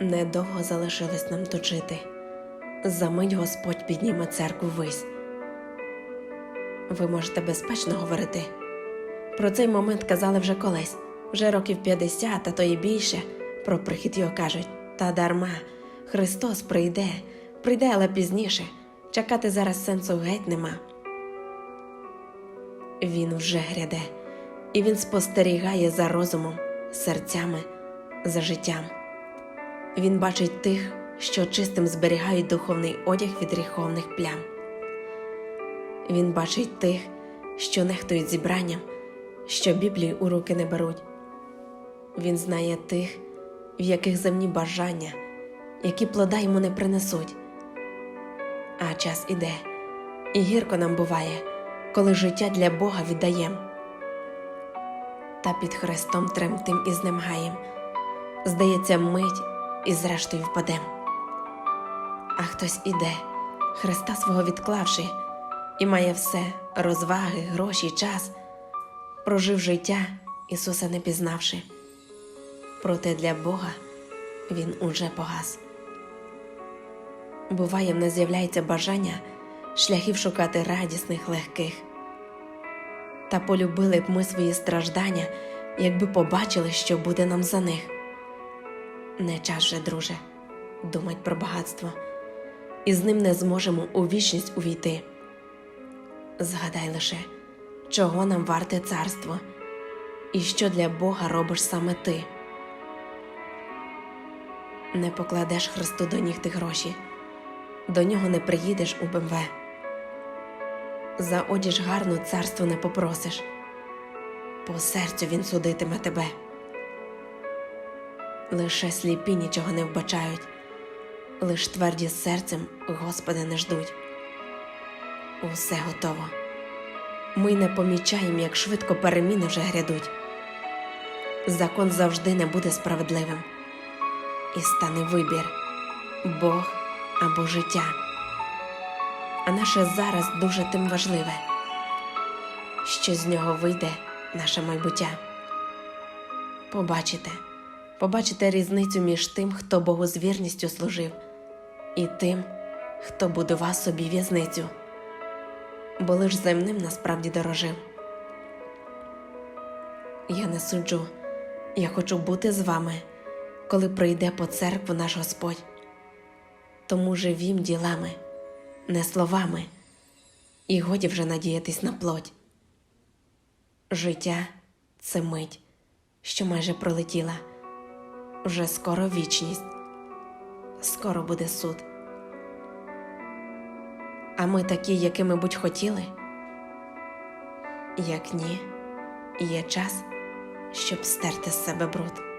Недовго залишилось нам тут жити. За мить Господь підніме церкву вись. Ви можете безпечно говорити. Про цей момент казали вже колись, вже років 50, а то і більше. Про прихід його кажуть, та дарма. Христос прийде, прийде, але пізніше. Чекати зараз сенсу геть нема. Він вже гряде, і він спостерігає за розумом, серцями, за життям. Він бачить тих, що чистим зберігають духовний одяг від гріховних плям. Він бачить тих, що нехтують зібранням, що Біблію у руки не беруть. Він знає тих, в яких земні бажання, які плода йому не принесуть. А час іде, і гірко нам буває, коли життя для Бога віддаєм. Та під хрестом тремтим і знемаєм. Здається, мить і зрештою впадем. А хтось іде, Христа свого відклавши, і має все розваги, гроші, час, прожив життя, Ісуса не пізнавши. Проте для Бога Він уже погас. Буває, нас з'являється бажання шляхів шукати радісних, легких. Та полюбили б ми свої страждання, якби побачили, що буде нам за них. Не час же, друже, думать про багатство, і з ним не зможемо у вічність увійти. Згадай лише, чого нам варте царство, і що для Бога робиш саме ти. Не покладеш Христу до ніг ти гроші, до нього не приїдеш у БМВ. За одіж гарну царство не попросиш, по серцю він судитиме тебе. Лише сліпі нічого не вбачають, лиш тверді серцем Господа не ждуть. Усе готово. Ми не помічаємо, як швидко переміни вже грядуть. Закон завжди не буде справедливим, і стане вибір Бог або життя. А наше зараз дуже тим важливе, що з нього вийде наше майбуття. Побачите, побачите різницю між тим, хто Богу з вірністю служив, і тим, хто будував собі в'язницю, бо лиш земним насправді дорожив. Я не суджу, я хочу бути з вами, коли прийде по церкву наш Господь. Тому живім ділами, не словами, і годі вже надіятись на плоть. Життя це мить, що майже пролетіла. Вже скоро вічність, скоро буде суд. А ми такі, якими будь хотіли? Як ні, є час, щоб стерти з себе бруд.